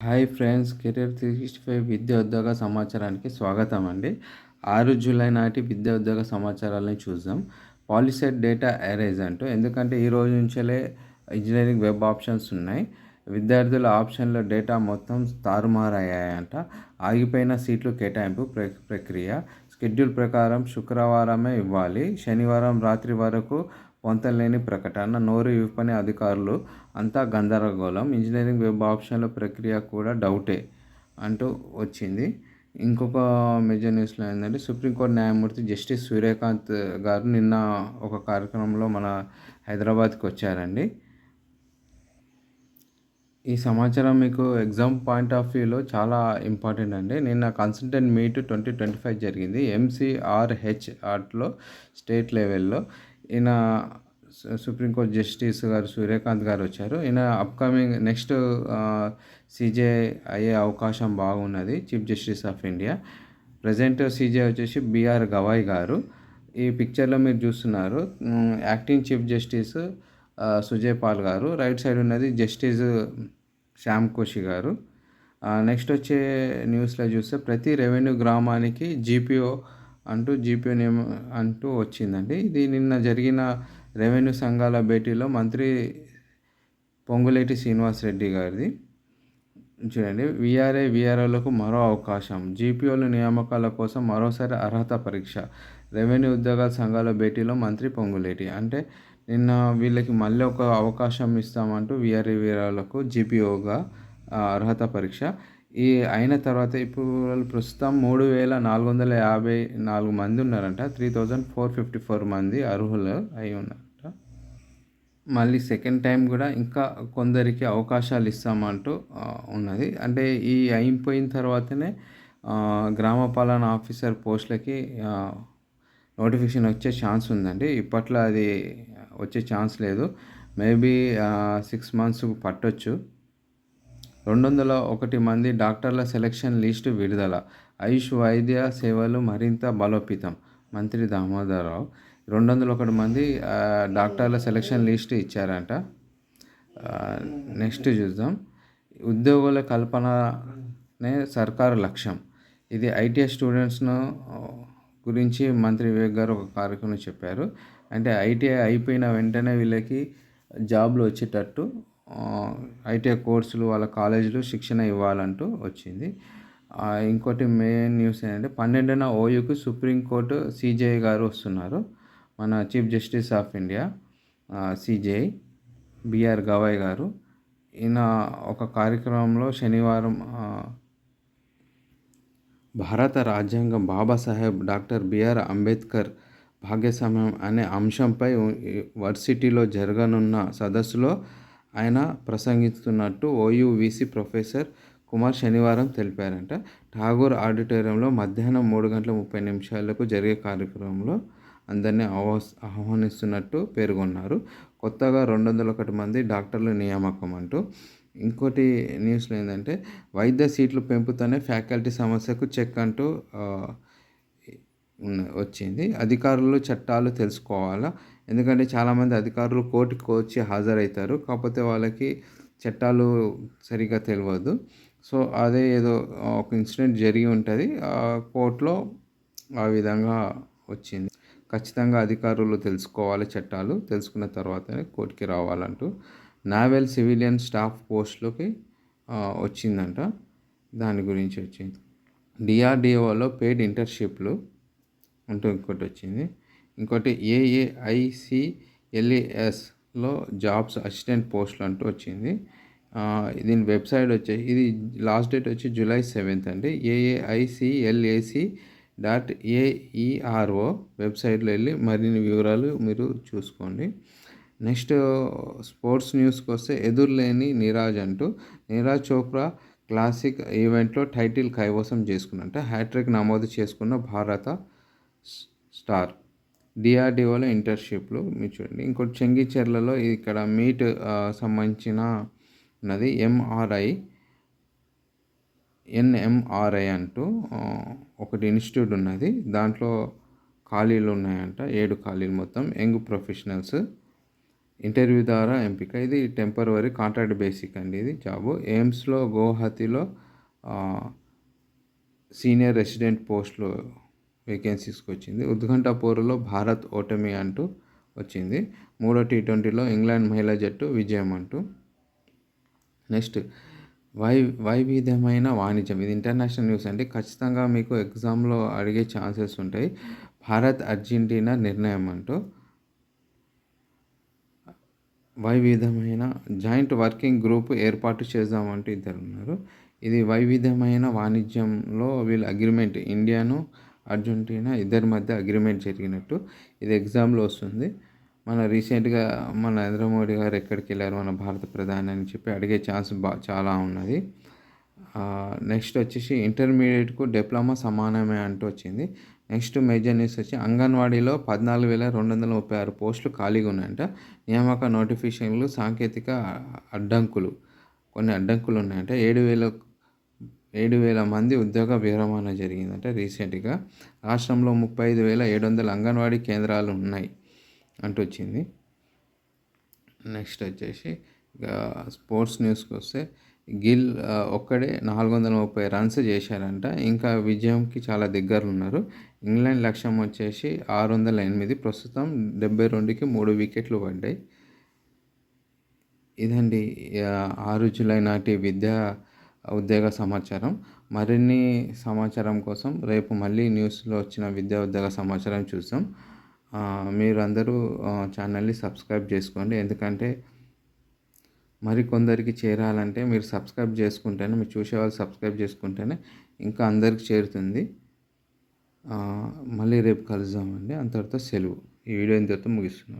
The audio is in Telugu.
Hi friends career three sixty five విద్యా ఉద్యోగ సమాచారానికి స్వాగతం అండి ఆరు జూలై నాటి విద్యా ఉద్యోగ సమాచారాలని చూద్దాం. పాలిసెట్ డేటా అరేజ్ అంటూ ఎందుకంటే ఈ రోజు నుంచే ఇంజనీరింగ్ వెబ్ ఆప్షన్స్ ఉన్నాయి. విద్యార్థుల ఆప్షన్లో డేటా మొత్తం తారుమారయ్యాయంట. ఆగిపోయిన సీట్లు కేటాయింపు ప్ర ప్రక్రియ. షెడ్యూల్ ప్రకారం శుక్రవారమే ఇవ్వాలి. శనివారం రాత్రి వరకు పొంతలేని ప్రకటన. నోరు విప్పని అధికారులు అంతా గందరగోళం. ఇంజనీరింగ్ వెబ్ ఆప్షన్ల ప్రక్రియ కూడా డౌటే అంటూ వచ్చింది. ఇంకొక మేజర్ న్యూస్లో ఏంటంటే సుప్రీంకోర్టు న్యాయమూర్తి జస్టిస్ సూర్యకాంత్ గారు నిన్న ఒక కార్యక్రమంలో మన హైదరాబాద్కి వచ్చారండి. ఈ సమాచారం మీకు ఎగ్జామ్ పాయింట్ ఆఫ్ వ్యూలో చాలా ఇంపార్టెంట్ అండి. నిన్న consultant meet twenty twenty five జరిగింది. ఎంసీఆర్హెచ్ ఆర్ట్లో స్టేట్ లెవెల్లో ఈయన సుప్రీంకోర్టు జస్టిస్ గారు సూర్యకాంత్ గారు వచ్చారు. ఈయన అప్కమింగ్ నెక్స్ట్ సీజే అయ్యే అవకాశం బాగున్నది chief justice of India present CJ వచ్చేసి బిఆర్ గవాయ్ గారు. ఈ పిక్చర్లో మీరు చూస్తున్నారు acting chief justice Sujoy Paul గారు. రైట్ సైడ్ ఉన్నది జస్టిస్ శ్యామ్ కోషి గారు. నెక్స్ట్ వచ్చే న్యూస్లో చూస్తే ప్రతి రెవెన్యూ గ్రామానికి జీపీఓ అంటూ జీపీఓ నేమ్ అంటూ వచ్చిందండి. ఇది నిన్న జరిగిన రెవెన్యూ సంఘాల భేటీలో మంత్రి పొంగులేటి శ్రీనివాస్ రెడ్డి గారిది. చూడండి విఆర్ఏ విఆర్ఓలకు మరో అవకాశం. జీపీఓల నియామకాల కోసం మరోసారి అర్హత పరీక్ష. రెవెన్యూ ఉద్యోగాల సంఘాల భేటీలో మంత్రి పొంగులేటి. అంటే నిన్న వీళ్ళకి మళ్ళీ ఒక అవకాశం ఇస్తామంటూ విఆర్ఏ విఆర్ఓలకు జీపీఓగా అర్హత పరీక్ష. ఈ అయిన తర్వాత ఇప్పుడు ప్రస్తుతం మూడు వేల నాలుగు వందల యాభై నాలుగు మంది ఉన్నారంట. Three thousand four fifty four మంది అర్హులు అయి ఉన్నారంట. మళ్ళీ సెకండ్ టైం కూడా ఇంకా కొందరికి అవకాశాలు ఇస్తామంటూ ఉన్నది. అంటే ఈ అయిపోయిన తర్వాతనే గ్రామ పాలన ఆఫీసర్ పోస్టులకి నోటిఫికేషన్ వచ్చే ఛాన్స్ ఉందండి. ఇప్పట్లో అది వచ్చే ఛాన్స్ లేదు. మేబీ సిక్స్ మంత్స్ పట్టొచ్చు. రెండు వందల ఒకటి మంది డాక్టర్ల సెలక్షన్ లిస్టు విడుదల. ఆయుష్ వైద్య సేవలు మరింత బలోపేతం. మంత్రి దామోదరరావు రెండు వందల ఒకటి మంది డాక్టర్ల సెలక్షన్ లిస్ట్ ఇచ్చారంట. నెక్స్ట్ చూద్దాం. ఉద్యోగుల కల్పననే సర్కారు లక్ష్యం. ఇది ఐటీఐ స్టూడెంట్స్ను గురించి మంత్రి వివేక్ గారు ఒక కార్యక్రమం చెప్పారు. అంటే ఐటీఐ అయిపోయిన వెంటనే వీళ్ళకి జాబ్లు వచ్చేటట్టు ఐటీఐ కోర్సులు వాళ్ళ కాలేజీలు శిక్షణ ఇవ్వాలంటూ వచ్చింది. ఇంకోటి మెయిన్ న్యూస్ ఏంటంటే పన్నెండున ఓయూకి సుప్రీంకోర్టు సిజేఐ గారు వస్తున్నారు. మన chief justice of India CJI BR Gavai గారు. ఈయన ఒక కార్యక్రమంలో శనివారం భారత రాజ్యాంగం బాబాసాహెబ్ డాక్టర్ బిఆర్ అంబేద్కర్ భాగ్యస్వామ్యం అనే అంశంపై వర్సిటీలో జరగనున్న సదస్సులో ఆయన ప్రసంగిస్తున్నట్టు ఓయూవీసీ ప్రొఫెసర్ కుమార్ శనివారం తెలిపారంట. ఠాగూర్ ఆడిటోరియంలో మధ్యాహ్నం మూడు గంటల ముప్పై నిమిషాలకు జరిగే కార్యక్రమంలో అందరినీ ఆహ్వా ఆహ్వానిస్తున్నట్టు పేర్కొన్నారు. కొత్తగా రెండు వందల ఒకటి మంది డాక్టర్ల నియామకం అంటూ ఇంకోటి న్యూస్లో ఏంటంటే వైద్య సీట్లు పెంపుతోనే ఫ్యాకల్టీ సమస్యకు చెక్ అంటూ వచ్చింది. అధికారులు చట్టాలు తెలుసుకోవాలా? ఎందుకంటే చాలామంది అధికారులు కోర్టుకు వచ్చి హాజరవుతారు. కాకపోతే వాళ్ళకి చట్టాలు సరిగ్గా తెలియదు సో అదే ఏదో ఒక ఇన్సిడెంట్ జరిగి ఉంటుంది. కోర్టులో ఆ విధంగా వచ్చింది. ఖచ్చితంగా అధికారులు తెలుసుకోవాలి చట్టాలు. తెలుసుకున్న తర్వాతనే కోర్టుకి రావాలంటూ. నావెల్ సివిలియన్ స్టాఫ్ పోస్టులకి వచ్చిందంట. దాని గురించి వచ్చింది. డిఆర్డిఓలో పెయిడ్ ఇంటర్న్షిప్లు అంటూ ఇంకోటి వచ్చింది. ఇంకోటి ఏఏఐసిఎల్ఏఎస్లో జాబ్స్ అసిస్టెంట్ పోస్టులు అంటూ వచ్చింది. దీని వెబ్సైట్ వచ్చే ఇది లాస్ట్ డేట్ వచ్చి జూలై సెవెంత్ అండి. ఏఏఐసిఎల్ఏసి డాట్ ఏఈఆర్ఓ వెబ్సైట్లో వెళ్ళి మరిన్ని వివరాలు మీరు చూసుకోండి. నెక్స్ట్ స్పోర్ట్స్ న్యూస్కి వస్తే ఎదురులేని నీరాజ్ అంటూ నీరాజ్ చోప్రా క్లాసిక్ ఈవెంట్లో టైటిల్ కైవసం చేసుకున్నట్ట హ్యాట్రిక్ నమోదు చేసుకున్న భారత స్టార్. డిఆర్డిఓలో ఇంటర్న్షిప్లు మీరు చూడండి. ఇంకోటి చెంగిచెర్లలో ఇక్కడ మీట్ సంబంధించిన ఉన్నది ఎంఆర్ఐ ఎన్ఎంఆర్ఐ అంటూ ఒకటి ఇన్స్టిట్యూట్ ఉన్నది. దాంట్లో ఖాళీలు ఉన్నాయంట. ఏడు ఖాళీలు మొత్తం. యంగ్ ప్రొఫెషనల్స్ ఇంటర్వ్యూ ద్వారా ఎంపిక. ఇది టెంపరవరీ కాంట్రాక్ట్ బేసిక్ అండి ఇది జాబు ఎయిమ్స్లో గౌహతిలో సీనియర్ రెసిడెంట్ పోస్టులు వేకెన్సీస్కి వచ్చింది ఉద్ఘంటపూర్లో భారత్ ఓటమి అంటూ వచ్చింది. మూడో టీ ట్వంటీలో ఇంగ్లాండ్ మహిళా జట్టు విజయం అంటూ. నెక్స్ట్ వై వైవిధ్యమైన వాణిజ్యం. ఇది ఇంటర్నేషనల్ న్యూస్ అండి. ఖచ్చితంగా మీకు ఎగ్జామ్లో అడిగే ఛాన్సెస్ ఉంటాయి. భారత్ అర్జెంటీనా నిర్ణయం అంటూ. వైవిధ్యమైన జాయింట్ వర్కింగ్ గ్రూప్ ఏర్పాటు చేద్దామంటూ ఇద్దరు ఉన్నారు. ఇది వైవిధ్యమైన వాణిజ్యంలో వీళ్ళ అగ్రిమెంట్. ఇండియాను అర్జెంటీనా? ఇద్దరి మధ్య అగ్రిమెంట్ జరిగినట్టు ఇది ఎగ్జామ్లో వస్తుంది. మన రీసెంట్గా మన నరేంద్ర మోడీ గారు ఎక్కడికి వెళ్ళారు మన భారత ప్రధాని అని చెప్పి అడిగే ఛాన్స్ బా చాలా ఉన్నది. నెక్స్ట్ వచ్చేసి ఇంటర్మీడియట్కు డిప్లొమా సమానమే అంటూ వచ్చింది. నెక్స్ట్ మేజర్ న్యూస్ వచ్చి అంగన్వాడీలో పద్నాలుగు వేల రెండు వందల ముప్పై ఆరు పోస్టులు ఖాళీగా ఉన్నాయంట. నియామక నోటిఫికేషన్లు సాంకేతిక అడ్డంకులు కొన్ని అడ్డంకులు ఉన్నాయంట. ఏడు వేల ఏడు వేల మంది ఉద్యోగ విరమణ జరిగిందంట రీసెంట్గా. రాష్ట్రంలో ముప్పై ఐదు వేల ఏడు వందల అంగన్వాడీ కేంద్రాలు ఉన్నాయి అంటూ వచ్చింది నెక్స్ట్ వచ్చేసి స్పోర్ట్స్ న్యూస్కి వస్తే గిల్ ఒక్కడే నాలుగు వందల ముప్పై రన్స్ చేశారంట. ఇంకా విజయంకి చాలా దగ్గర ఉన్నారు ఇంగ్లాండ్ లక్ష్యం వచ్చేసి ఆరు వందల ఎనిమిది ప్రస్తుతం డెబ్బై రెండుకి మూడు వికెట్లు పడ్డాయి. ఇదండి ఆరు జూలై నాటి విద్యా ఉద్యోగ సమాచారం. మరిన్ని సమాచారం కోసం రేపు మళ్ళీ న్యూస్లో వచ్చిన విద్యా ఉద్యోగ సమాచారం చూస్తాం మీరు అందరూ ఛానల్ని సబ్స్క్రైబ్ చేసుకోండి. ఎందుకంటే మరికొందరికి చేరాలంటే మీరు సబ్స్క్రైబ్ చేసుకుంటేనే మీరు చూసేవాళ్ళు సబ్స్క్రైబ్ చేసుకుంటేనే ఇంకా అందరికి చేరుతుంది. మళ్ళీ రేపు కలుద్దామండి. అంతటితో సెలవు. ఈ వీడియో ఇంతటితో ముగిస్తున్నాను.